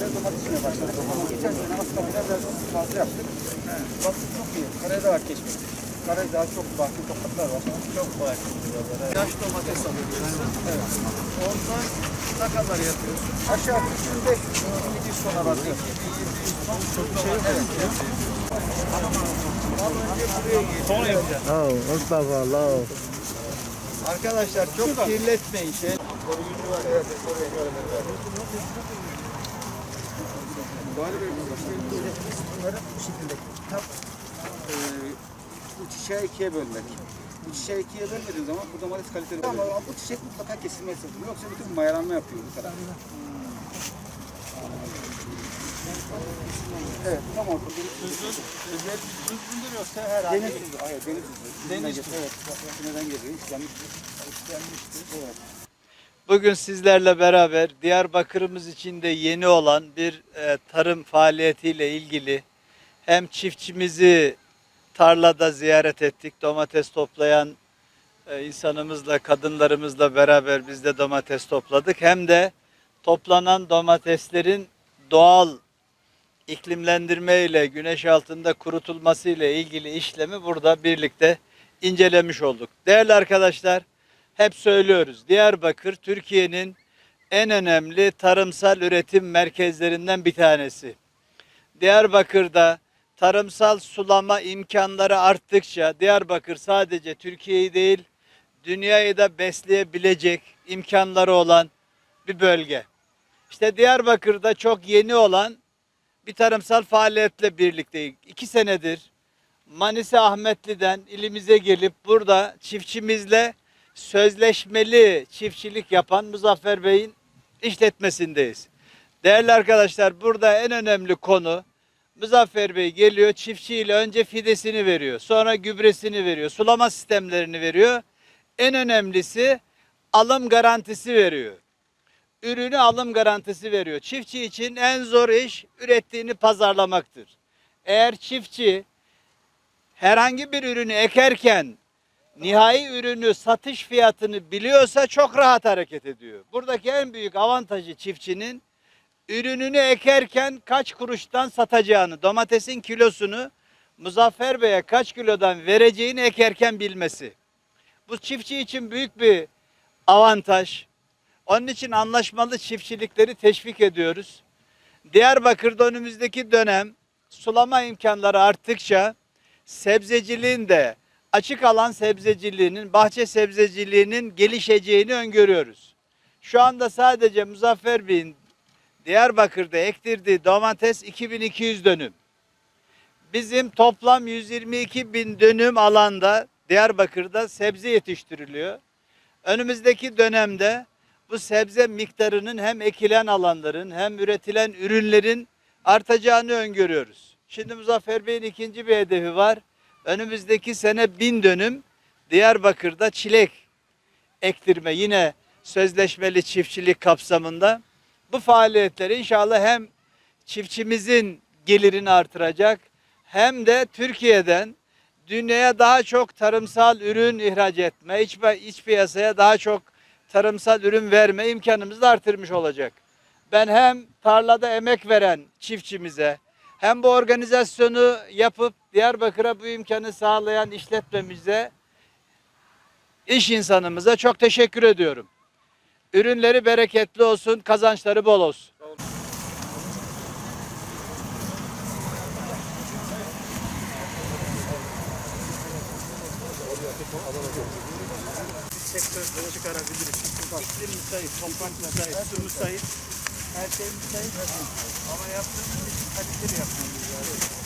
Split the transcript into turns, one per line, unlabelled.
seneden beri domates geçen sene fazla yaptık. Baktık çok iyi. Karayda var keşke. Karayda daha çok farklı topraklar var. Çok farklı buralar. Yaş domates alıyorsun. Evet. Ondan ne kadar yapıyorsun? Aşağı yukarı 2500 200 ton arası. Çok şey yok. Evet. Sonra yapacağız.
Oh, Mustafa, Allah.
Arkadaşlar çok kirletmeyin şey. Koruyucu var. Evet, Bunları bu şekilde kitap e, bu çiçeği ikiye bölmek. Bu çiçeği ikiye bölmediğin zaman bu domates kaliteli Ama bu çiçek mutlaka kesilmeye çalışıyor. Yoksa bütün mayalanma yapıyor bu taraf. Evet, tamam. Tuzlu, özel tuzludur yoksa herhalde. Deniz tuzu, hayır deniz tuzu. Deniz tuzu. Evet, neden geliyor? İstenmiş. İstenmiştir. Evet.
Bugün sizlerle beraber Diyarbakır'ımız içinde yeni olan bir e, tarım faaliyetiyle ilgili hem çiftçimizi tarlada ziyaret ettik. Domates toplayan e, insanımızla, kadınlarımızla beraber biz de domates topladık. Hem de toplanan domateslerin doğal iklimlendirme ile güneş altında kurutulması ile ilgili işlemi burada birlikte incelemiş olduk. Değerli arkadaşlar, hep söylüyoruz. Diyarbakır Türkiye'nin en önemli tarımsal üretim merkezlerinden bir tanesi. Diyarbakır'da tarımsal sulama imkanları arttıkça Diyarbakır sadece Türkiye'yi değil, dünyayı da besleyebilecek imkanları olan bir bölge. İşte Diyarbakır'da çok yeni olan bir tarımsal faaliyetle birlikteyiz. İki senedir Manisa Ahmetli'den ilimize gelip burada çiftçimizle sözleşmeli çiftçilik yapan Muzaffer Bey'in işletmesindeyiz. Değerli arkadaşlar burada en önemli konu Muzaffer Bey geliyor çiftçiyle önce fidesini veriyor. Sonra gübresini veriyor. Sulama sistemlerini veriyor. En önemlisi alım garantisi veriyor. Ürünü alım garantisi veriyor. Çiftçi için en zor iş ürettiğini pazarlamaktır. Eğer çiftçi herhangi bir ürünü ekerken nihai ürünü satış fiyatını biliyorsa çok rahat hareket ediyor. Buradaki en büyük avantajı çiftçinin ürününü ekerken kaç kuruştan satacağını, domatesin kilosunu Muzaffer Bey'e kaç kilodan vereceğini ekerken bilmesi. Bu çiftçi için büyük bir avantaj. Onun için anlaşmalı çiftçilikleri teşvik ediyoruz. Diyarbakır'da önümüzdeki dönem sulama imkanları arttıkça sebzeciliğin de açık alan sebzeciliğinin, bahçe sebzeciliğinin gelişeceğini öngörüyoruz. Şu anda sadece Muzaffer Bey'in Diyarbakır'da ektirdiği domates 2200 dönüm. Bizim toplam 122 bin dönüm alanda Diyarbakır'da sebze yetiştiriliyor. Önümüzdeki dönemde bu sebze miktarının hem ekilen alanların hem üretilen ürünlerin artacağını öngörüyoruz. Şimdi Muzaffer Bey'in ikinci bir hedefi var. Önümüzdeki sene bin dönüm Diyarbakır'da çilek ektirme yine sözleşmeli çiftçilik kapsamında. Bu faaliyetler inşallah hem çiftçimizin gelirini artıracak hem de Türkiye'den dünyaya daha çok tarımsal ürün ihraç etme, iç, iç piyasaya daha çok tarımsal ürün verme imkanımızı da artırmış olacak. Ben hem tarlada emek veren çiftçimize hem bu organizasyonu yapıp Diyarbakır'a bu imkanı sağlayan işletmemize, iş insanımıza çok teşekkür ediyorum. Ürünleri bereketli olsun, kazançları bol olsun.
İklim müsait, toprak müsait, su müsait. Her şey müsait. Ama yaptığımız kaliteli yapmamız lazım.